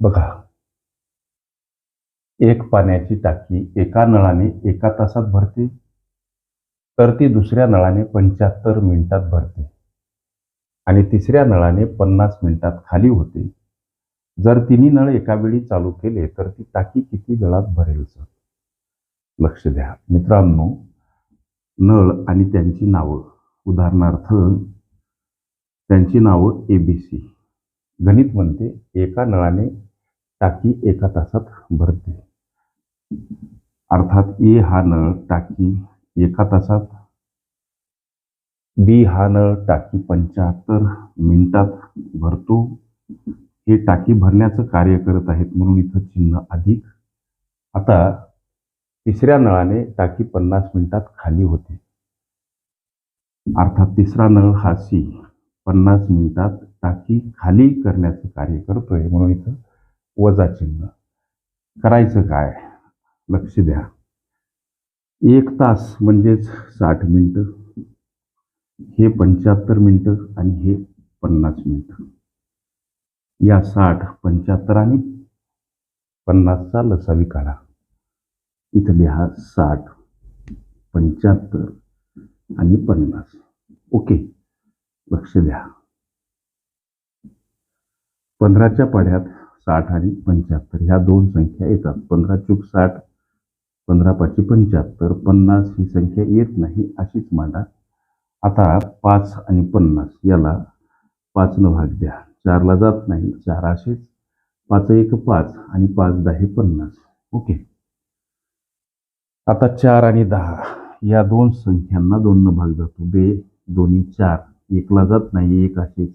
बघा. एक पाण्याची टाकी एका नळाने एका तासात भरते तर ती दुसऱ्या नळाने पंच्याहत्तर मिनिटात भरते आणि तिसऱ्या नळाने पन्नास मिनिटात खाली होते. जर तिन्ही नळ एका वेळी चालू केले तर ती टाकी किती वेळात भरेल सर? लक्ष द्या. मित्रांनो नळ आणि त्यांची नावं. उदाहरणार्थ त्यांची नावं ए बी सी गणित म्हणते एका नळाने टाकी एका तासात भरते. अर्थात ए हा नळ टाकी एका तासात. बी हा नळ टाकी पंच्याहत्तर मिनिटात भरतो. हे टाकी भरण्याचं कार्य करत आहेत म्हणून इथं चिन्ह अधिक. आता तिसऱ्या नळाने टाकी पन्नास मिनिटात खाली होते. अर्थात तिसरा नळ हा सी पन्नास मिनिटात टाकी खाली करण्याचं कार्य करतोय म्हणून इथं वजा चिन्ह. करायचं काय? लक्ष द्या. एक तास म्हणजेच साठ मिनटं. हे पंच्याहत्तर मिनटं आणि हे पन्नास मिनटं. या साठ पंच्याहत्तर आणि पन्नासचा लसावी काढा इथं लिहा साठ पंच्याहत्तर आणि पन्नास. ओके. लक्ष द्या. पंधराच्या पाढ्यात साठ आणि पंच्याहत्तर. ह्या दोन संख्या येतात. पंधरा चूक साठ पंधरा पाचशे पंच्याहत्तर. पन्नास ही संख्या येत नाही अशीच मांडा. आता पाच आणि पन्नास याला पाचनं भाग द्या. चारला जात नाही चार असेच. पाच एक पाच आणि पाच दहा पन्नास. ओके. आता चार आणि दहा. या दोन संख्यांना दोननं भाग जातो. बे दोन्ही चार. एकला जात नाही एक असेच.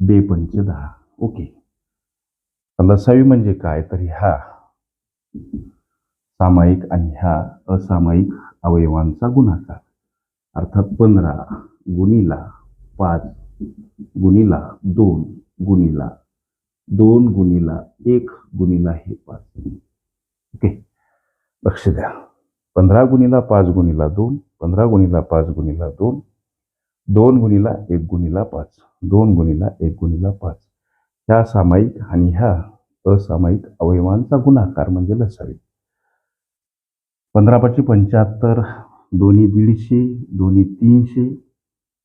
बे पंच दहा. ओके. लसावी म्हणजे काय? तर ह्या सामायिक आणि ह्या असामायिक अवयवांचा गुणाकार. अर्थात पंधरा गुणीला पाच गुणीला दोन गुणीला दोन गुणीला एक गुणीला हे पाच. ओके? लक्ष द्या. पंधरा गुणीला पाच गुणीला दोन पंधरा गुणीला पाच गुणीला दोन दोन गुणीला एक गुणीला पाच दोन गुणीला एक गुणीला पाच. ह्या सामायिक आणि ह्या असामायिक अवयवांचा गुणाकार म्हणजे लसावी. पंधरा पाचशे पंच्याहत्तर दोन्ही दीडशे दोन्ही तीनशे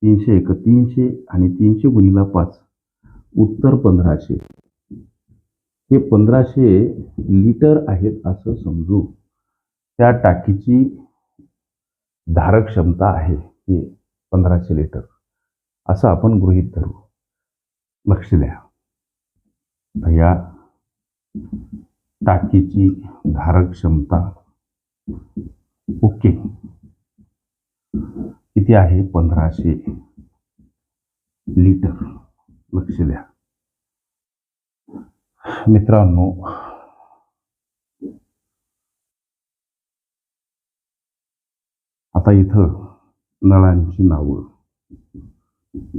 तीनशे एक तीनशे आणि तीनशे गुणीला पाच. उत्तर पंधराशे. हे पंधराशे लिटर आहेत असं समजू. त्या टाकीची धारक क्षमता आहे हे पंधराशे लिटर. असं आपण गृहीत धरू. लक्ष द्या. या टाकीची धारक क्षमता ओके. किती आहे? पंधराशे लिटर. लक्ष द्या. मित्रांनो आता इथं नळांची नावं.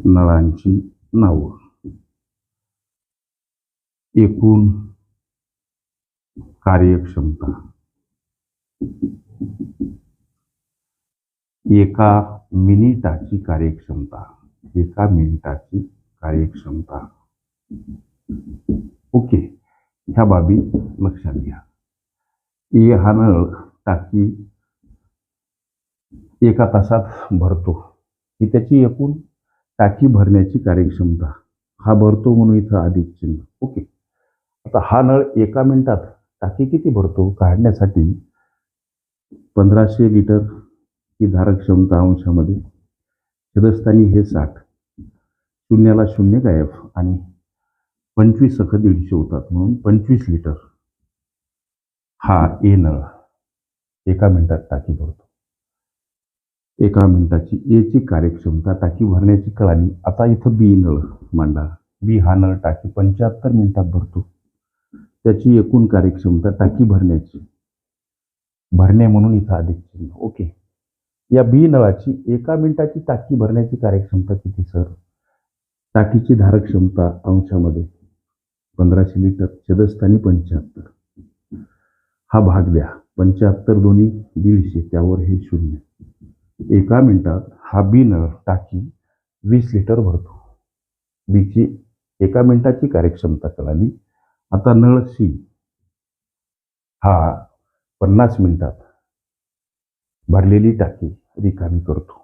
नळांची नावं. एकूण कार्यक्षमता. एका मिनिटाची कार्यक्षमता. एका मिनिटाची कार्यक्षमता. ओके ह्या बाबी लक्षात घ्या. ए हा नळ टाकी एका तासात भरतो. ही त्याची एकूण टाकी भरण्याची कार्यक्षमता. हा भरतो म्हणून इथं अधिक चिन्ह. ओके. आता हा नळ एका मिनिटात टाकी किती भरतो काढण्यासाठी? पंधराशे लिटर ही धारक क्षमता अंशामध्ये. छदस्थानी हे साठ. शून्याला शून्य गायब आणि पंचवीस सख दीडशे होतात म्हणून पंचवीस लिटर हा ए नळ एका मिनिटात टाकी भरतो. एका मिनिटाची एची कार्यक्षमता टाकी भरण्याची कळाली. आता इथं बी नळ मांडा. बी हा नळ टाकी पंच्याहत्तर मिनिटात भरतो. त्याची एकूण कार्यक्षमता टाकी भरण्याची. भरणे म्हणून इथं अधिक चिन्ह. ओके. या बी नळाची एका मिनिटाची टाकी भरण्याची कार्यक्षमता किती सर? टाकीची धारक क्षमता अंशामध्ये पंधराशे लिटर छदस्थानी पंच्याहत्तर. हा भाग द्या. पंच्याहत्तर दोन्ही दीडशे त्यावर हे शून्य. एका मिनिटात हा बी नळ टाकी वीस लिटर भरतो. बीची एका मिनिटाची कार्यक्षमता कळाली. आता नळ सी हा पन्नास मिनिटात. भरलेली टाकी रिकामी करतो.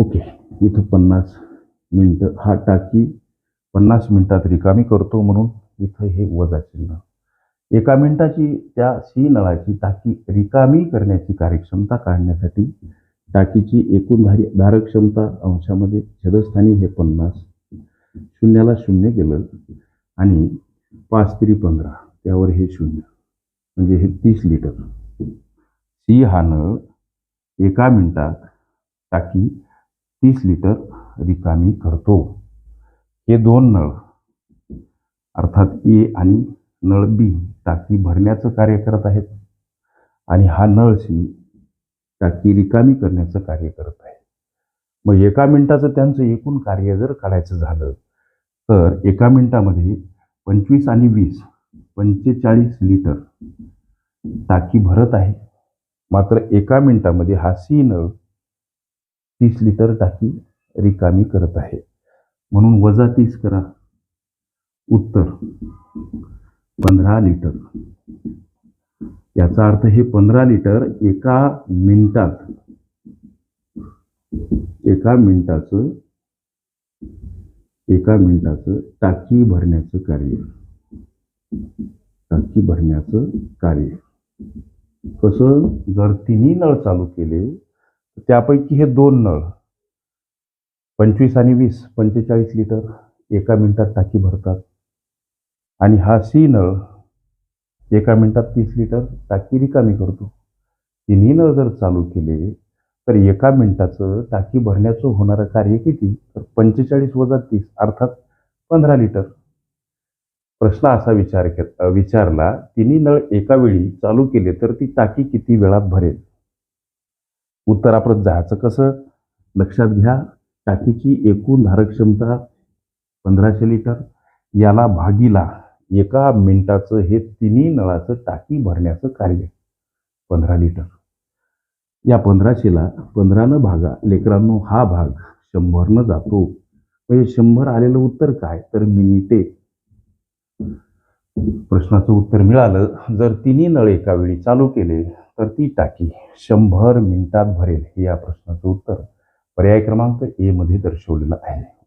ओके इथं पन्नास मिनटं. हा टाकी पन्नास मिनिटात रिकामी करतो म्हणून इथं हे वजा चिन्ह. एका मिनिटाची त्या सी नळाची टाकी रिकामी करण्याची कार्यक्षमता काढण्यासाठी टाकीची एकूण धारी धारक क्षमता अंशामध्ये छेदस्थानी हे पन्नास शून्याला शून्य गेलं आणि पाच तरी पंधरा त्यावर हे शून्य. म्हणजे हे तीस लिटर. सी हा नळ एका मिनटात टाकी तीस लिटर रिकामी करतो. हे दोन नळ अर्थात ए आणि नळ बी टाकी भरण्याचं कार्य करत आहेत. आणि हा नळ सी टाकी रिकामी करण्याचं कार्य करत आहे. मग एका मिनटाचं त्यांचं एकूण कार्य जर काढायचं झालं तर एका मिनटामध्ये पंचवीस आणि वीस पंचेचाळीस लिटर टाकी भरत आहे. मात्र एका मिनिटामध्ये हा सी नळ तीस लिटर टाकी रिकामी करत आहे. म्हणून वजा तीस करा. उत्तर पंधरा लिटर. याचा अर्थ हे पंधरा लिटर एका मिनिटात एका मिनिटाचं एका मिनिटाचं टाकी भरण्याचं कार्य. टाकी भरण्याचं कार्य. कसं जर तिन्ही नळ चालू केले तर त्यापैकी हे दोन नळ पंचवीस आणि वीस पंचेचाळीस लिटर एका मिनिटात टाकी भरतात. आणि हा सी नळ एका मिनिटात तीस लिटर टाकी रिकामी करतो. तिन्ही नळ जर चालू केले तर एका मिनिटाचं टाकी भरण्याचं होणारं कार्य किती? तर पंचेचाळीस वजा तीस अर्थात पंधरा लिटर. प्रश्न असा विचार के विचारला तिन्ही नळ एका वेळी चालू केले तर ती टाकी किती वेळात भरेल? उत्तर आपण जायचं कसं? लक्षात घ्या टाकीची एकूण धारक क्षमता पंधराशे लिटर. याला भागीला एका मिनिटाचं हे तिन्ही नळाचं टाकी भरण्याचं कार्य पंधरा लिटर. या पंधराशेला पंधरानं भागा. लेकरांनो हा भाग शंभरनं जातो. म्हणजे शंभर आलेलं उत्तर काय? तर मिनिटे. प्रश्नाचं उत्तर मिळालं. जर तिन्ही नळ एका वेळी चालू केले तर ती टाकी शंभर मिनिटात भरेल हे या प्रश्नाचं उत्तर. पर्याय क्रमांक ए मध्ये दर्शवलेलं आहे.